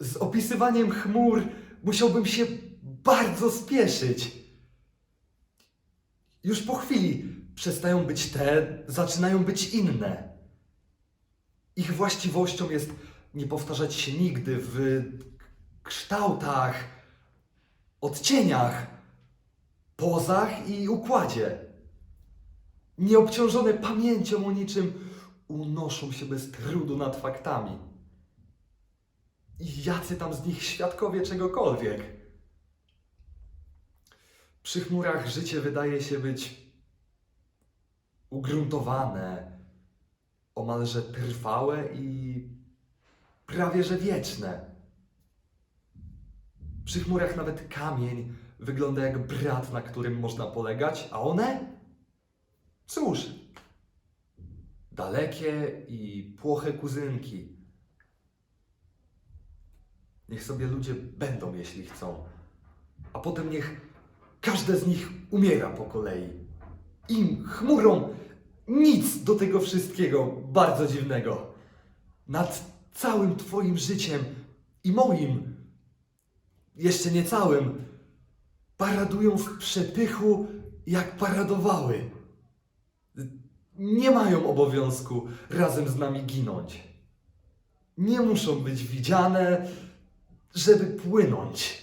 Z opisywaniem chmur musiałbym się bardzo spieszyć. Już po chwili przestają być te, zaczynają być inne. Ich właściwością jest nie powtarzać się nigdy w kształtach, odcieniach, pozach i układzie. Nieobciążone pamięcią o niczym unoszą się bez trudu nad faktami. Jacy tam z nich świadkowie czegokolwiek? Przy chmurach życie wydaje się być ugruntowane, omalże trwałe i prawie że wieczne. Przy chmurach nawet kamień wygląda jak brat, na którym można polegać, a one? Cóż, dalekie i płoche kuzynki. Niech sobie ludzie będą, jeśli chcą, a potem niech każde z nich umiera po kolei. Im, chmurom, nic do tego wszystkiego bardzo dziwnego. Nad całym Twoim życiem i moim, jeszcze nie całym, paradują w przepychu, jak paradowały. Nie mają obowiązku razem z nami ginąć. Nie muszą być widziane, żeby płynąć.